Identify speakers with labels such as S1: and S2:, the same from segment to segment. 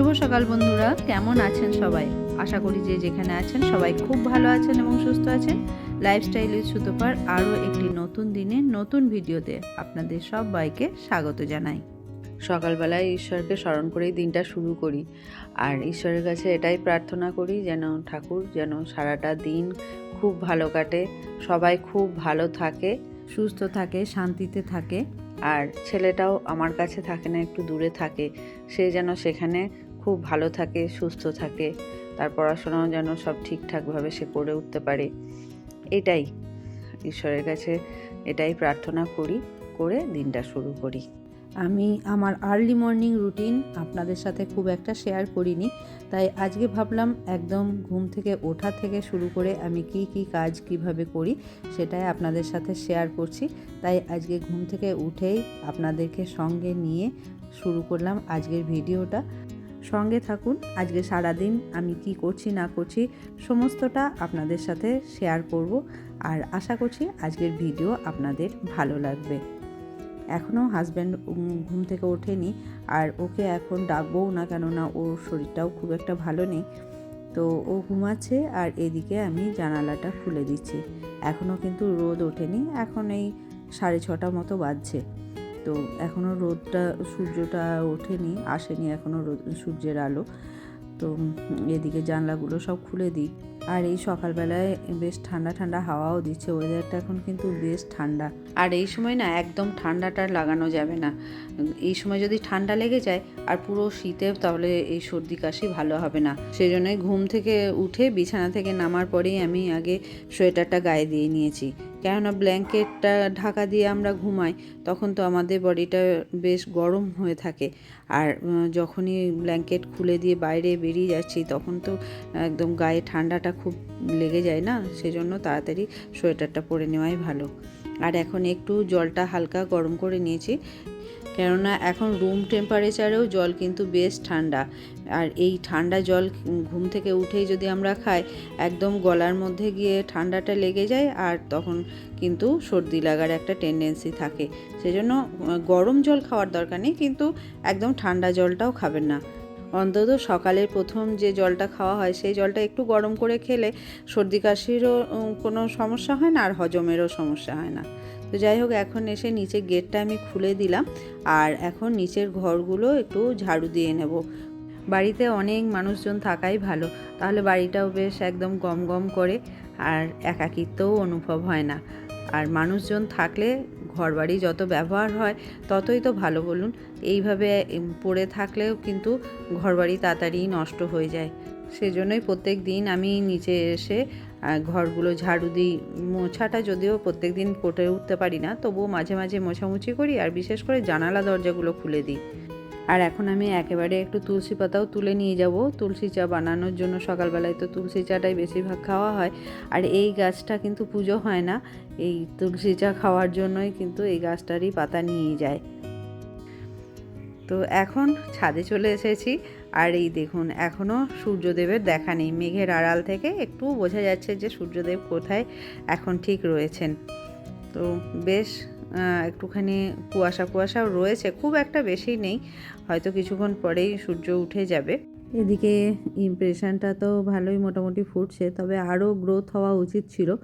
S1: শুভ সকাল বন্ধুরা কেমন আছেন সবাই? আশা করি যে যেখানে আছেন সবাই খুব ভালো আছেন এবং সুস্থ আছেন। লাইফস্টাইল উইথ সুতোপার আরও একটি নতুন দিনে নতুন ভিডিওতে আপনাদের সবাইকে স্বাগত জানাই। সকালবেলায় ঈশ্বরকে স্মরণ করেই দিনটা শুরু করি। আর ঈশ্বরের কাছে এটাই প্রার্থনা করি যেন ঠাকুর যেন সারাটা দিন খুব ভালো কাটে সবাই খুব ভালো থাকে। সুস্থ থাকে শান্তিতে থাকে। আর ছেলেটাও আমার কাছে থাকে না একটু দূরে থাকে। সে যেন সেখানে খুব ভালো থাকে, সুস্থ থাকে। তার পড়াশোনাও যেন সব ঠিকঠাকভাবে সে করে উঠতে পারে। এটাই। ঈশ্বরের কাছে এটাই প্রার্থনা করি, করে দিনটা শুরু করি। আমি আমার আর্লি মর্নিং রুটিন আপনাদের সাথে খুব একটা শেয়ার করিনি। তাই আজকে ভাবলাম একদম ঘুম থেকে ওঠা থেকে শুরু করে আমি কি কি কাজ কীভাবে করি সেটাই আপনাদের সাথে শেয়ার করছি। তাই আজকে ঘুম থেকে উঠেই আপনাদেরকে সঙ্গে নিয়ে শুরু করলাম আজকের ভিডিওটা সঙ্গে থাকুন। আজকে সারাদিন আমি কি করছি, না করছি, সমস্তটা আপনাদের সাথে শেয়ার করব। আর আশা করছি আজকের ভিডিও আপনাদের ভালো লাগবে। এখনও হাজব্যান্ড ঘুম থেকে ওঠেনি। আর ওকে এখন ডাকবও না কেননা ওর শরীরটাও খুব একটা ভালো নেই। তো ও ঘুমাচ্ছে আর এদিকে আমি জানালাটা খুলে দিচ্ছি। এখনও কিন্তু রোদ ওঠেনি। এখন এই সাড়ে ছটা মতো বাজছে। তো এখনও রোদটা, সূর্যটা ওঠেনি, আসেনি এখনও রোদ, সূর্যের আলো। তো এদিকে জানলাগুলো সব খুলে দিই। আর এই সকালবেলায় বেশ ঠান্ডা ঠান্ডা হাওয়াও দিচ্ছে। ওয়েদারটা এখন কিন্তু বেশ ঠান্ডা। আর এই সময় না, একদম ঠান্ডাটা লাগানো যাবে না। এই সময় যদি ঠান্ডা লেগে যায়, আর পুরো শীতে তাহলে এই সর্দি কাশি ভালো হবে না। সেই জন্যই ঘুম থেকে উঠে বিছানা থেকে নামার পরেই আমি আগে সোয়েটারটা গায়ে দিয়ে নিয়েছি। কেননা ব্ল্যাঙ্কেটটা ঢাকা দিয়ে আমরা ঘুমাই, তখন তো আমাদের বডিটা বেশ গরম হয়ে থাকে। আর যখনই ব্ল্যাঙ্কেট খুলে দিয়ে বাইরে বেরিয়ে যাচ্ছি, তখন তো একদম গায়ে ঠান্ডাটা খুব লেগে যায় না, সেজন্য তাড়াতাড়ি সোয়েটারটা পরে নেওয়াই ভালো। আর এখন একটু জলটা হালকা গরম করে নিয়েছি, কেননা এখন রুম টেম্পারেচারেও জল কিন্তু বেশ ঠান্ডা। আর এই ঠান্ডা জল ঘুম থেকে উঠেই যদি আমরা খাই, একদম গলার মধ্যে গিয়ে ঠান্ডাটা লেগে যায় আর তখন কিন্তু সর্দি লাগার একটা টেন্ডেন্সি থাকে। সেজন্য, গরম জল খাওয়ার দরকার নেই, কিন্তু একদম ঠান্ডা জলটাও খাবেন না। অন্তত সকালের প্রথম যে জলটা খাওয়া হয়, সেই জলটা একটু গরম করে খেলে সর্দি কাশিরও কোনো সমস্যা হয় না আর হজমেরও সমস্যা হয় না। তো যাই হোক, এখন এসে নিচে গেটটা আমি খুলে দিলাম আর এখন নিচের ঘরগুলো একটু ঝাড়ু দিয়ে নেব। বাড়িতে অনেক মানুষজন থাকাই ভালো, তাহলে বাড়িটাও বেশ একদম গম গম করে আর একাকিত্বও অনুভব হয় না। আর মানুষজন থাকলে ঘর বাড়ি যত ব্যবহার হয় ততই তো ভালো বলুন। এইভাবে পড়ে থাকলেও কিন্তু ঘরবাড়ি তাড়াতাড়ি নষ্ট হয়ে যায়। সেজন্যই প্রত্যেক দিন আমি নিচে এসে ঘরগুলো ঝাড়ু দিই। মোছাটা যদিও প্রত্যেক দিন কোটে উঠতে পারি না, তবুও মাঝে মাঝে মোছামুছি করি আর বিশেষ করে জানালা দরজাগুলো খুলে দিই। আর এখন আমি একেবারে একটু তুলসী পাতাও তুলে নিয়ে যাব। তুলসী চা বানানোর জন্য সকালবেলায় তো তুলসী চাটাই বেশিরভাগ খাওয়া হয়। আর এই গাছটা কিন্তু পুজো হয় না। এই তুলসী চা খাওয়ার জন্যই কিন্তু এই গাছটারই পাতা নিয়ে যায়। তো এখন ছাদে চলে এসেছি। আর এই দেখুন এখনও সূর্যদেবের দেখা নেই। মেঘের আড়াল থেকে একটু বোঝা যাচ্ছে যে সূর্যদেব কোথায় এখন ঠিক রয়েছেন। তো বেশ একটুখানি কুয়াশা কুয়াশাও রয়েছে। খুব একটা বেশি নেই। হয়তো কিছুক্ষণ পরেই সূর্য উঠে যাবে। এদিকে ইমপ্রেশনটা তো ভালোই মোটামুটি ফুটছে, তবে আরও গ্রোথ হওয়া উচিত ছিল।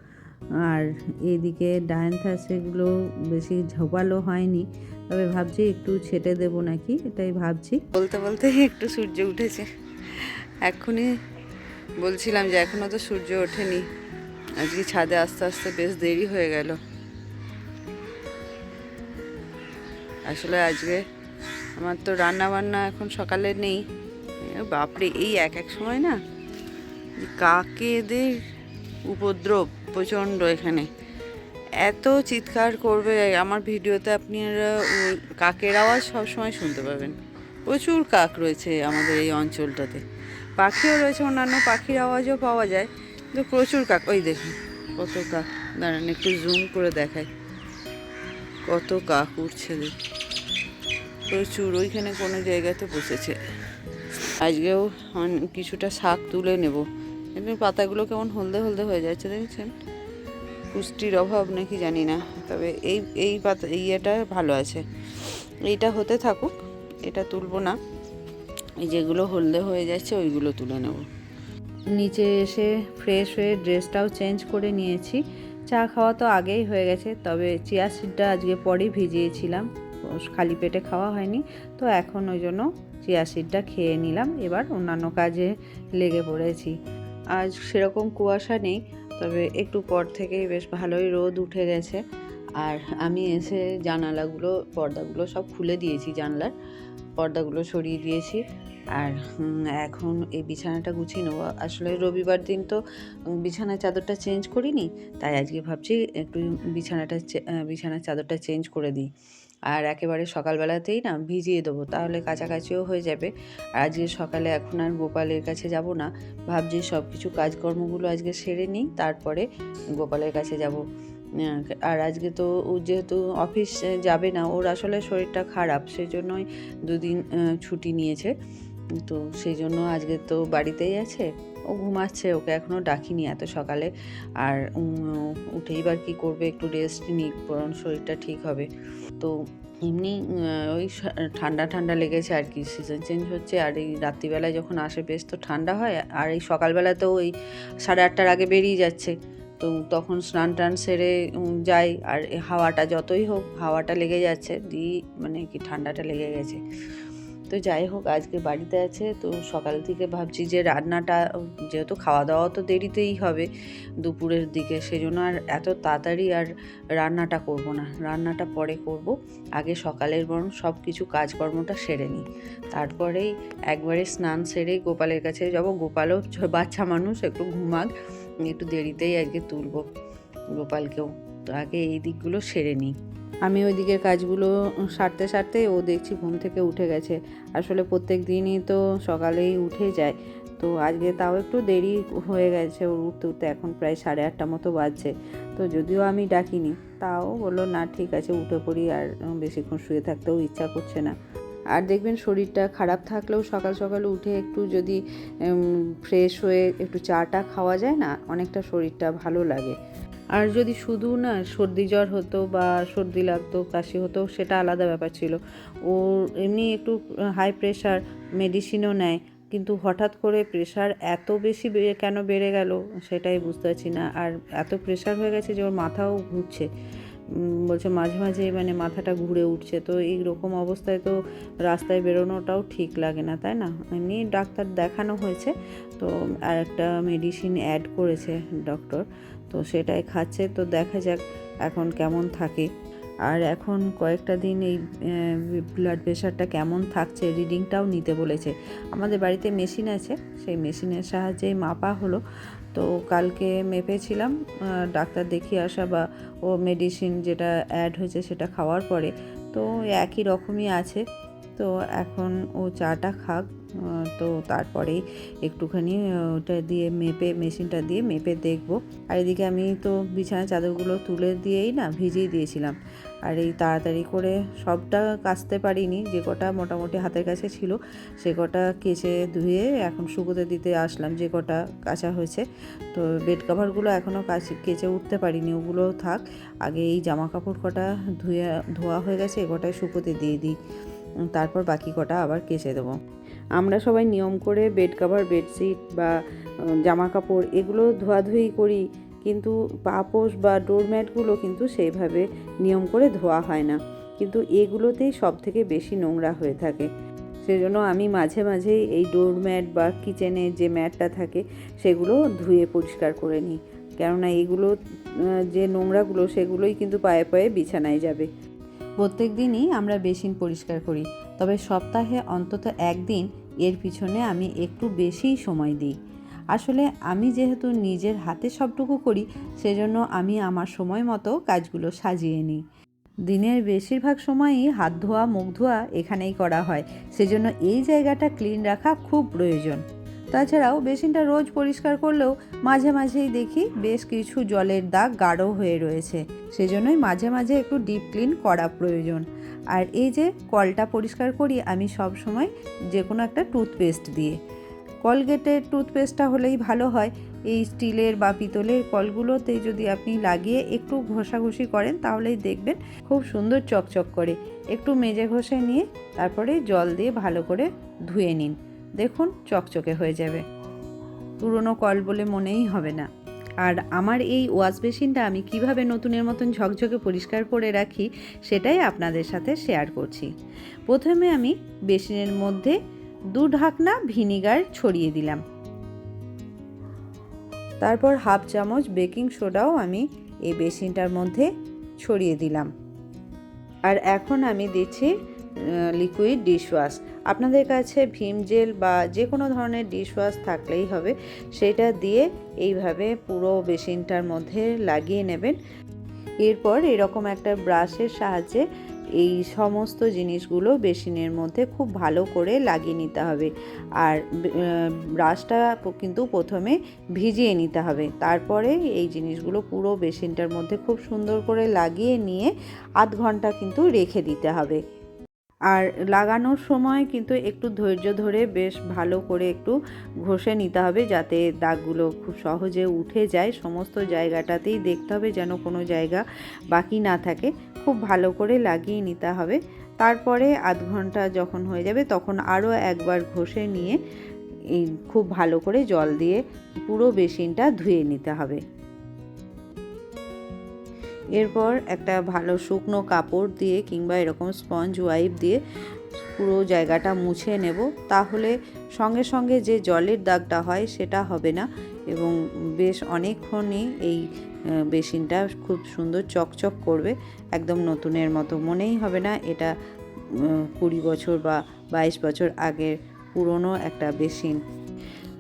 S1: আর এদিকে ডায়ান্থাসেগুলো বেশি ঝোপালো হয়নি। তবে ভাবছি একটু ছেটে দেব নাকি, এটাই ভাবছি। বলতে বলতে একটু সূর্য উঠেছে। এক্ষুনি বলছিলাম যে এখনও তো সূর্য ওঠেনি। আজকে ছাদে আস্তে আস্তে বেশ দেরি হয়ে গেল। আসলে আজকে আমার তো রান্না বান্না এখন সকালে নেই। বাপরে, এই এক এক সময় না কাকেদের উপদ্রব প্রচণ্ড এখানে। এত চিৎকার করবে আমার ভিডিওতে আপনারা কাকের আওয়াজ সবসময় শুনতে পাবেন। প্রচুর কাক রয়েছে আমাদের এই অঞ্চলটাতে। পাখিও রয়েছে, অন্যান্য পাখির আওয়াজও পাওয়া যায়। কিন্তু প্রচুর কাক, ওই দেখুন কত কাক। দাঁড়ান, একটু জুম করে দেখায় কত কাক উঠছে দেখ প্রচুর, ওইখানে কোনো জায়গাতে বসেছে। আজকেও কিছুটা শাক তুলে নেব। এমনি পাতাগুলো কেমন হলদে হলদে হয়ে যাচ্ছে দেখছেন? পুষ্টির অভাব নাকি জানি না, তবে এই এই পাতা ইয়েটা ভালো আছে। এইটা হতে থাকুক, এটা তুলবো না।
S2: এই যেগুলো হলদে হয়ে যাচ্ছে, ওইগুলো তুলে নেব।
S1: নিচে এসে ফ্রেশ হয়ে ড্রেসটাও চেঞ্জ করে নিয়েছি। চা খাওয়া তো আগেই হয়ে গেছে, তবে চিয়া সিডটা আজকে পরেই ভিজিয়েছিলাম। খালি পেটে খাওয়া হয়নি, তো এখন ওই জন্য চিয়া সিডটা খেয়ে নিলাম। এবার অন্যান্য কাজে লেগে পড়েছি। আজ সেরকম কুয়াশা নেই, তবে একটু পর থেকেই বেশ ভালোই রোদ উঠে গেছে। আর আমি এসে জানালাগুলো, পর্দাগুলো সব খুলে দিয়েছি জানলার। পর্দাগুলো সরিয়ে দিয়েছি। আর এখন এই বিছানাটা গুছিয়ে নেব। আসলে রবিবার দিন তো বিছানার চাদরটা চেঞ্জ করিনি তাই আজকে ভাবছি একটু বিছানাটা বিছানার চাদরটা চেঞ্জ করে দিই। আর একেবারে সকালবেলাতেই না ভিজিয়ে দেবো তাহলে কাছাকাছিও হয়ে যাবে। আর আজকে সকালে এখন আর গোপালের কাছে যাব না ভাবছি সব কিছু কাজকর্মগুলো আজকে সেরে নিই তারপরে গোপালের কাছে যাব। আর আজকে তো ও যেহেতু অফিস যাবে না ওর আসলে শরীরটা খারাপ সেজন্যই দুদিন আহ, ছুটি নিয়েছে। তো সেই জন্য আজকে তো বাড়িতেই আছে। ও ঘুমাচ্ছে, ওকে এখনও ডাকিনি এত সকালে। আর উঠেই বার কী করবে, একটু রেস্ট নিক, বরং শরীরটা ঠিক হবে। তো এমনি ওই ঠান্ডা ঠান্ডা লেগেছে আর কি সিজন চেঞ্জ হচ্ছে। আর এই রাত্রিবেলায় যখন আসে, বেশ তো ঠান্ডা হয়। আর এই সকালবেলাতেও ওই সাড়ে আটটার আগে বেরিয়ে যাচ্ছে। তো তখন স্নান টান সেরে যাই। আর হাওয়াটা যতই হোক, হাওয়াটা লেগে যাচ্ছে। দি মানে কি ঠান্ডাটা লেগে গেছে। তো যাই হোক, আজকে বাড়িতে আছে, তো সকাল থেকে ভাবছি যে রান্নাটা, যেহেতু খাওয়া দাওয়া তো দেরিতেই হবে দুপুরের দিকে, সেজন্য আর এত তাড়াতাড়ি আর রান্নাটা করব না। রান্নাটা পরে করব। আগে সকালের বরং সব কিছু কাজকর্মটা সেরে নিই। তারপরেই একবারে স্নান সেরে গোপালের কাছে যাব। গোপালও বাচ্চা মানুষ, একটু ঘুমাক, একটু দেরিতেই আজকে তুলবো গোপালকেও। তো আগে এই দিকগুলো সেরে নিই। আমি ওই দিকের কাজগুলো সারতে সারতে ও দেখছি ঘুম থেকে উঠে গেছে। আসলে প্রত্যেক দিনই তো সকালেই উঠে যায়। তো আজকে তাও একটু দেরি হয়ে গেছে ওর উঠতে উঠতে, এখন প্রায় সাড়ে আটটা মতো বাজছে। তো যদিও আমি ডাকিনি, তাও বলল, না, ঠিক আছে, উঠে পড়ি আর বেশিক্ষণ শুয়ে থাকতেও ইচ্ছা করছে না। আর দেখবেন শরীরটা খারাপ থাকলেও সকাল সকাল উঠে একটু যদি ফ্রেশ হয়ে একটু চাটা খাওয়া যায় না, অনেকটা শরীরটা ভালো লাগে। আর যদি শুধু না সর্দি জ্বর হতো বা সর্দি লাগতো, কাশি হতো, সেটা আলাদা ব্যাপার ছিল। ওর এমনি একটু হাই প্রেশার মেডিসিনও নেয়, কিন্তু হঠাৎ করে প্রেশার এত বেশি কেন বেড়ে গেল সেটাই বুঝতে পারছি না। আর এত প্রেশার হয়ে গেছে যে ওর মাথাও ঘুরছে। বলছে মাঝে মাঝে মানে মাথাটা ঘুরে উঠছে। তো এই রকম অবস্থায় তো রাস্তায় বেরোনোটাও ঠিক লাগে না, তাই না? এমনি ডাক্তার দেখানো হয়েছে। তো আর একটা মেডিসিন অ্যাড করেছে ডক্টর তো সেটাই খাচ্ছে। তো দেখা যাক এখন কেমন থাকে। আর এখন কয়েকটা দিন এই ব্লাড প্রেশারটা কেমন থাকছে রিডিংটাও নিতে বলেছে। আমাদের বাড়িতে মেশিন আছে, সেই মেশিনের সাহায্যেই মাপা হলো। তো কালকে মেপেছিলাম ডাক্তার দেখিয়ে আসা বা ও মেডিসিন যেটা অ্যাড হয়েছে সেটা খাওয়ার পরে। তো একই রকমই আছে। তো এখন ও চাটা খাক। তো তারপরেই একটুখানি ওটা দিয়ে মেপে, মেশিনটা দিয়ে মেপে দেখব। আর এদিকে আমি তো বিছানা চাদরগুলো তুলে দিয়েই না ভিজিয়ে দিয়েছিলাম। আর এই তাড়াতাড়ি করে সবটা কাচতে পারিনি, যে কটা মোটামুটি হাতের কাছে ছিল, সে কটা কেচে ধুয়ে এখন শুকোতে দিতে আসলাম, যে কটা কাঁচা হয়েছে। তো বেড কাভারগুলো এখনও কাছে কেচে উঠতে পারিনি, ওগুলো থাক। আগে এই জামা কাপড় কটা ধুয়ে, ধোয়া হয়ে গেছে, এ কটায় শুকোতে দিয়ে দিই। তারপর বাকি কটা আবার কেচে দেবো। আমরা সবাই নিয়ম করে বেড কাভার বেডশিট বা জামা কাপড় এগুলো ধোয়াধুয়ি করি। কিন্তু পাপোশ বা ডোরম্যাটগুলো কিন্তু সেইভাবে নিয়ম করে ধোয়া হয় না। কিন্তু এগুলোতেই সব থেকে বেশি নোংরা হয়ে থাকে। সেজন্য আমি মাঝে মাঝে এই ডোরম্যাট বা কিচেনে যে ম্যাটটা থাকে, সেগুলো ধুয়ে পরিষ্কার করে নিই। কেননা এগুলো যে নোংরাগুলো, সেগুলোই কিন্তু পায়ে পায়ে বিছানায় যাবে। প্রত্যেক দিনই আমরা বেসিন পরিষ্কার করি। তবে সপ্তাহে অন্তত একদিন এর পিছনে আমি একটু বেশিই সময় দিই। আসলে আমি যেহেতু নিজের হাতে সবটুকু করি, সেজন্য আমি আমার সময় মতো কাজগুলো সাজিয়ে নিই। দিনের বেশিরভাগ সময়ই হাত ধোয়া, মুখ ধোয়া এখানেই করা হয়। সেজন্য এই জায়গাটা ক্লিন রাখা খুব প্রয়োজন। তাছাড়াও বেসিনটা রোজ পরিষ্কার করলেও মাঝে মাঝেই দেখি বেশ কিছু জলের দাগ গাঢ় হয়ে রয়েছে। সেজন্যই মাঝে মাঝে একটু ডিপ ক্লিন করা প্রয়োজন। আর এই যে কলটা পরিষ্কার করি, আমি সব সময় যে কোনো একটা টুথপেস্ট দিয়ে। কলগেটের টুথপেস্টটা হলেই ভালো হয়। এই স্টিলের বা পিতলের কলগুলোতে যদি আপনি লাগিয়ে একটু ঘষাঘষি করেন, তাহলেই দেখবেন খুব সুন্দর চকচক করে। একটু মেজে ঘষে নিয়ে তারপরে জল দিয়ে ভালো করে ধুয়ে নিন। দেখুন চকচকে হয়ে যাবে। পুরনো কল বলে মনেই হবে না। আর আমার এই ওয়াশ বেসিনটা আমি কীভাবে নতুনের মতন ঝকঝকে পরিষ্কার করে রাখি সেটাই আপনাদের সাথে শেয়ার করছি। প্রথমে আমি বেসিনের মধ্যে দু ঢাকনা ভিনিগার ছড়িয়ে দিলাম। তারপর হাফ চামচ বেকিং সোডাও আমি এই বেসিনটার মধ্যে ছড়িয়ে দিলাম। আর এখন আমি দিচ্ছি লিকুইড ডিশওয়াশ আপনাদের কাছে ভীম জেল বা যে কোনো ধরনের ডিশওয়াশ থাকলেই হবে, সেটা দিয়ে এইভাবে পুরো বেসিনটার মধ্যে লাগিয়ে নেবেন। এরপর এরকম একটা ব্রাশের সাহায্যে এই সমস্ত জিনিসগুলো বেসিনের মধ্যে খুব ভালো করে লাগিয়ে নিতে হবে। আর ব্রাশটা কিন্তু প্রথমে ভিজিয়ে নিতে হবে। তারপরে এই জিনিসগুলো পুরো বেসিনটার মধ্যে খুব সুন্দর করে লাগিয়ে নিয়ে আধ ঘণ্টা কিন্তু রেখে দিতে হবে। আর লাগানোর সময় কিন্তু একটু ধৈর্য ধরে বেশ ভালো করে একটু ঘষে নিতে হবে যাতে দাগগুলো খুব সহজে উঠে যায়। সমস্ত জায়গাটাতেই দেখতে হবে যেন কোনো জায়গা বাকি না থাকে। খুব ভালো করে লাগিয়ে নিতে হবে। তারপরে আধ ঘণ্টা যখন হয়ে যাবে তখন আরও একবার ঘষে নিয়ে খুব ভালো করে জল দিয়ে পুরো বেসিনটা ধুয়ে নিতে হবে। এরপর একটা ভালো শুকনো কাপড় দিয়ে কিংবা এরকম স্পঞ্জ ওয়াইপ দিয়ে পুরো জায়গাটা মুছে নেব। তাহলে সঙ্গে সঙ্গে যে জলের দাগটা হয় সেটা হবে না এবং বেশ অনেকক্ষণই এই বেসিনটা খুব সুন্দর চকচক করবে। একদম নতুনের মতো মনেই হবে না। এটা কুড়ি বছর বা বাইশ বছর আগের পুরনো একটা বেসিন।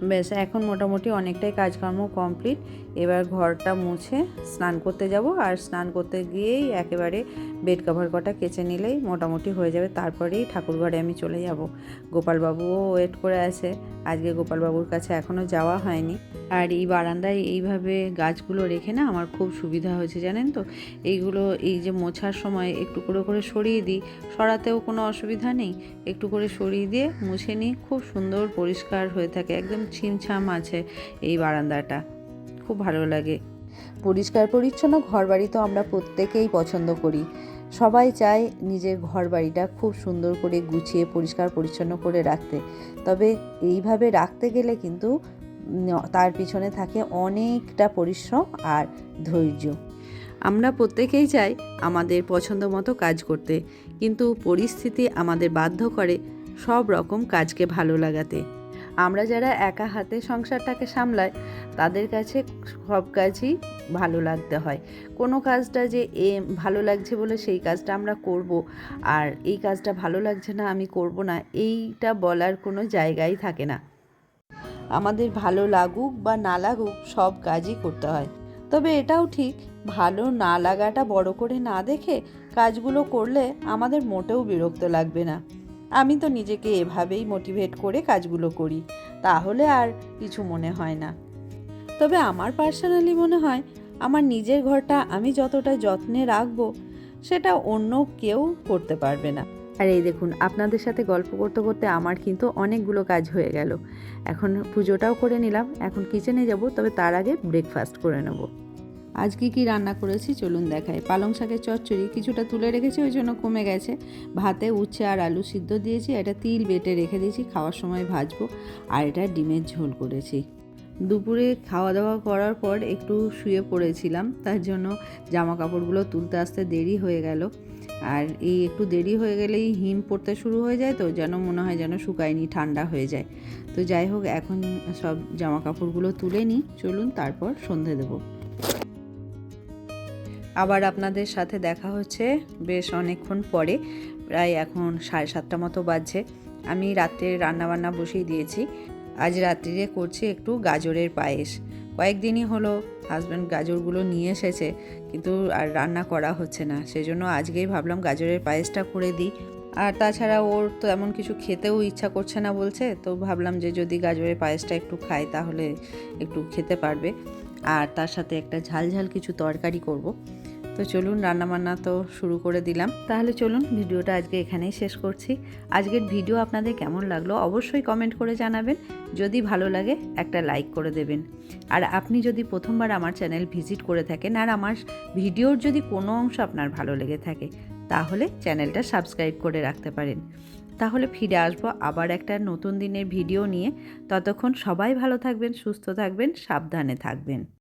S1: বেশ এখন মোটামুটি অনেকটাই কাজকর্ম কমপ্লিট এবার ঘরটা মুছে স্নান করতে যাব আর স্নান করতে গিয়েই একেবারে বেড কভার কটা কেচে নিলেই মোটামুটি হয়ে যাবে। তারপরেই ঠাকুর ঘরে আমি চলে যাব। গোপালবাবুও ওয়েট করে আছে। আজকে গোপালবাবুর কাছে এখনও যাওয়া হয়নি। আর এই বারান্দায় এইভাবে গাছগুলো রেখে না আমার খুব সুবিধা হয়েছে, জানেন তো? এইগুলো এই যে মোছার সময় একটু করে করে সরিয়ে দিই, সরাতেও কোনো অসুবিধা নেই। একটু করে সরিয়ে দিয়ে মুছে নিই, খুব সুন্দর পরিষ্কার হয়ে থাকে, একদম ছিমছাম আছে এই বারান্দাটা। খুব ভালো লাগে। পরিষ্কার পরিচ্ছন্ন ঘর বাড়ি তো আমরা প্রত্যেকেই পছন্দ করি। সবাই চায় নিজের ঘর বাড়িটা খুব সুন্দর করে গুছিয়ে, পরিষ্কার পরিচ্ছন্ন করে রাখতে। তবে এইভাবে রাখতে গেলে কিন্তু তার পিছনে থাকে অনেকটা পরিশ্রম আর ধৈর্য। আমরা প্রত্যেকেই চাই আমাদের পছন্দ মতো কাজ করতে, কিন্তু পরিস্থিতি আমাদের বাধ্য করে সব রকম কাজকে ভালো লাগাতে। আমরা যারা একা হাতে সংসারটাকে সামলাই, তাদের কাছে সব কাজই ভালো লাগতে হয়। কোনো কাজটা যে এ ভালো লাগছে বলে সেই কাজটা আমরা করব, আর এই কাজটা ভালো লাগছে না, আমি করব না, এইটা বলার কোনো জায়গাই থাকে না। আমাদের ভালো লাগুক বা না লাগুক, সব কাজই করতে হয়। তবে এটাও ঠিক, ভালো না লাগাটা বড় করে না দেখে কাজগুলো করলে আমাদের মোটেও বিরক্ত লাগবে না। আমি তো নিজেকে এভাবেই মোটিভেট করে কাজগুলো করি, তাহলে আর কিছু মনে হয় না। তবে আমার পার্সোনালি মনে হয়, আমার নিজের ঘরটা আমি যতটা যত্নে রাখব, সেটা অন্য কেউ করতে পারবে না। আর এই দেখুন, আপনাদের সাথে গল্প করতে করতে আমার কিন্তু অনেকগুলো কাজ হয়ে গেল। এখন পুজোটাও করে নিলাম, এখন কিচেনে যাব, তবে তার আগে ব্রেকফাস্ট করে নেব। আজ কি কি রান্না করেছি চলুন দেখাই। পালং শাকের চচ্চড়ি, কিছুটা তুলে রেখেছি, ওই জন্য কমে গেছে। ভাতে উচ্ছে আর আলু সিদ্ধ দিয়েছি এটা তিল বেটে রেখে দিয়েছি, খাওয়ার সময় ভাজবো, আর এটা ডিমের ঝোল করেছি। দুপুরে খাওয়া দাওয়া করার পর একটু শুয়ে পড়েছিলাম, তার জন্য জামা কাপড়গুলো তুলতে আসতে দেরি হয়ে গেল। আর এই একটু দেরি হয়ে গেলেই হিম পড়তে শুরু হয়ে যায় তো, যেন মনে হয় যেন শুকায়নি, ঠান্ডা হয়ে যায়। তো যাই হোক, এখন সব জামা কাপড়গুলো তুলে নিই। চলুন, তারপর সন্ধে দেবো। আবার আপনাদের সাথে দেখা হচ্ছে বেশ অনেকক্ষণ পরে, প্রায় এখন সাড়ে সাতটা মতো বাজছে। আমি রাত্রে রান্নাবান্না বসিয়ে দিয়েছি। আজ রাত্রিরে করছি একটু গাজরের পায়েস। কয়েকদিনই হলো হাজব্যান্ড গাজরগুলো নিয়ে এসেছে। কিন্তু আর রান্না করা হচ্ছে না। সেই জন্য আজকেই ভাবলাম গাজরের পায়েসটা করে দিই। আর তাছাড়া ওর তো এমন কিছু খেতেও ইচ্ছা করছে না বলছে, তো ভাবলাম যে যদি গাজরের পায়েসটা একটু খায় তাহলে একটু খেতে পারবে। আর তার সাথে একটা ঝাল ঝাল কিছু তরকারি করব। তো চলুন রান্নাবান্না তো শুরু করে দিলাম। তাহলে চলুন ভিডিওটা আজকে এখানেই শেষ করছি। আজকের ভিডিও আপনাদের কেমন লাগল অবশ্যই কমেন্ট করে জানাবেন। যদি ভালো লাগে একটা লাইক করে দেবেন। আর আপনি যদি প্রথমবার আমার চ্যানেল ভিজিট করে থাকেন আর আমার ভিডিওর যদি কোনো অংশ আপনার ভালো লেগে থাকে, তাহলে চ্যানেলটা সাবস্ক্রাইব করে রাখতে পারেন। তাহলে ফিরে আসব আবার একটা নতুন দিনের ভিডিও নিয়ে। ততক্ষণ সবাই ভালো থাকবেন, সুস্থ থাকবেন, সাবধানে থাকবেন।